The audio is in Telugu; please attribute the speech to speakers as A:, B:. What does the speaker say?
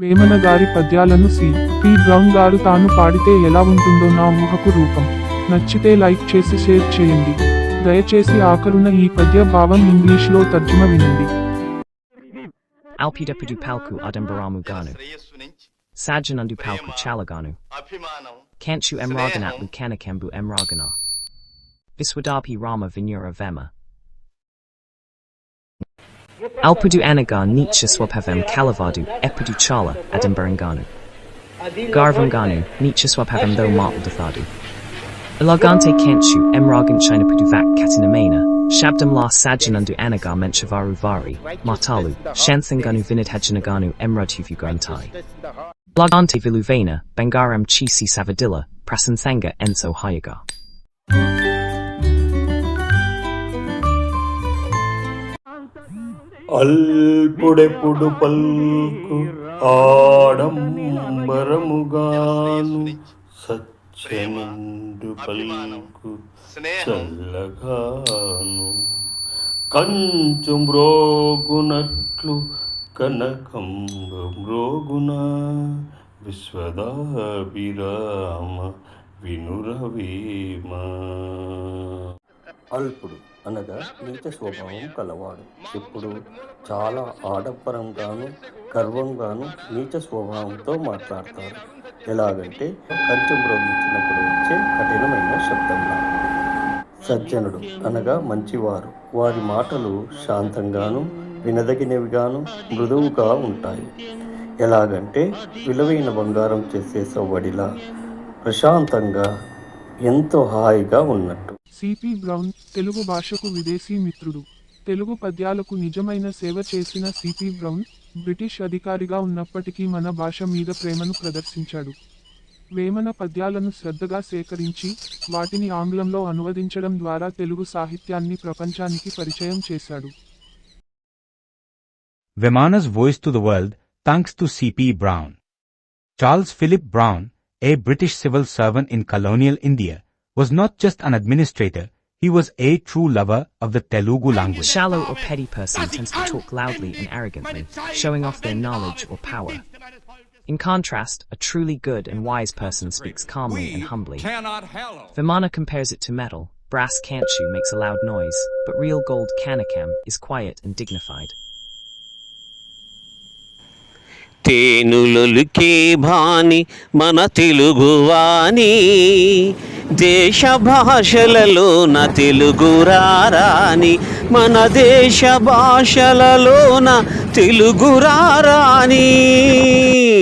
A: వేమన గారి పద్యాలను సి పి బ్రౌన్ గారు తాను పాడితే ఎలా ఉంటుందో నా ఊహకు రూపం నచ్చితే లైక్ చేసి షేర్ చేయండి దయచేసి ఆఖరున ఈ పద్య భావం ఇంగ్లీష్లో తర్జుమ వినండి
B: ganu.
C: శ్రేయస్సు నుంచి
B: Sajanundu palku chalaganu.
C: అభిమానం
B: Kanchu emraganatlu kanakambu emragana. Viswadapi rama vinura vema. Alpudu anaga nicha swapavem kalavadu epudu chala adambaranganu. Garvanganu nicha swapavem tho matuldathadu. Ilagante kanchu emragan chinapudu vak katinamena. Shabdam la sajanundu anaga menchavaru vari. Matalu. Shanthanganu vinidhajanaganu emradhuvu grantai. Blagante Viluvena, Bangaram Chisi Savadilla, Prasanthanga Enso Hayaga.
D: అల్పుడెప్పుడు పల్కు ఆడంబరముగాను సత్యనిండు పల్కు చల్లగాను. కంచు మ్రోగునట్లు కనకంబ మ్రోగున విశ్వదాభిరామ వినురవీమా. అల్పుడు అనగా నీచ స్వభావం కలవాడు. ఇప్పుడు చాలా ఆడంబరంగాను గర్వంగాను నీచ స్వభావంతో మాట్లాడతారు ఎలాగంటే కంచెం మ్రోగించినప్పుడు వచ్చే కఠినమైన శబ్దంలా. సజ్జనుడు అనగా మంచివారు. వారి మాటలు శాంతంగాను వినదగినవిగాను మృదువుగా ఉంటాయి. ఎలాగంటే విలువైన బంగారం చేసే సవ్వడిలా ప్రశాంతంగా ఎంతో హాయిగా ఉన్నట్టు.
A: సిపి బ్రౌన్ తెలుగు భాషకు విదేశీ మిత్రుడు తెలుగు పద్యాలకు నిజమైన సేవ చేసిన సిపి బ్రౌన్ బ్రిటిష్ అధికారిగా ఉన్నప్పటికీ మన భాష మీద ప్రేమను ప్రదర్శించాడు వేమన పద్యాలను శ్రద్ధగా సేకరించి వాటిని ఆంగ్లంలో అనువదించడం ద్వారా తెలుగు సాహిత్యాన్ని ప్రపంచానికి పరిచయం చేశాడు
E: Vemana's voice to the world thanks to C.P. Brown. Charles Philip Brown, a British civil servant in colonial India, was not just an administrator, he was a true lover of the Telugu
B: A
E: language.
B: shallow or petty person tends to talk loudly and arrogantly, showing off their knowledge or power. In contrast, a truly good and wise person speaks calmly and humbly.
F: cannot hallow.
B: Vimana compares it to metal. Brass kanchu makes a loud noise, but real gold kanakam is quiet and dignified.
G: తేనులొలికే భాని మన తెలుగువాణి దేశ భాషలలోన తెలుగు రారాని మన దేశ భాషలలోన తెలుగు రారాని.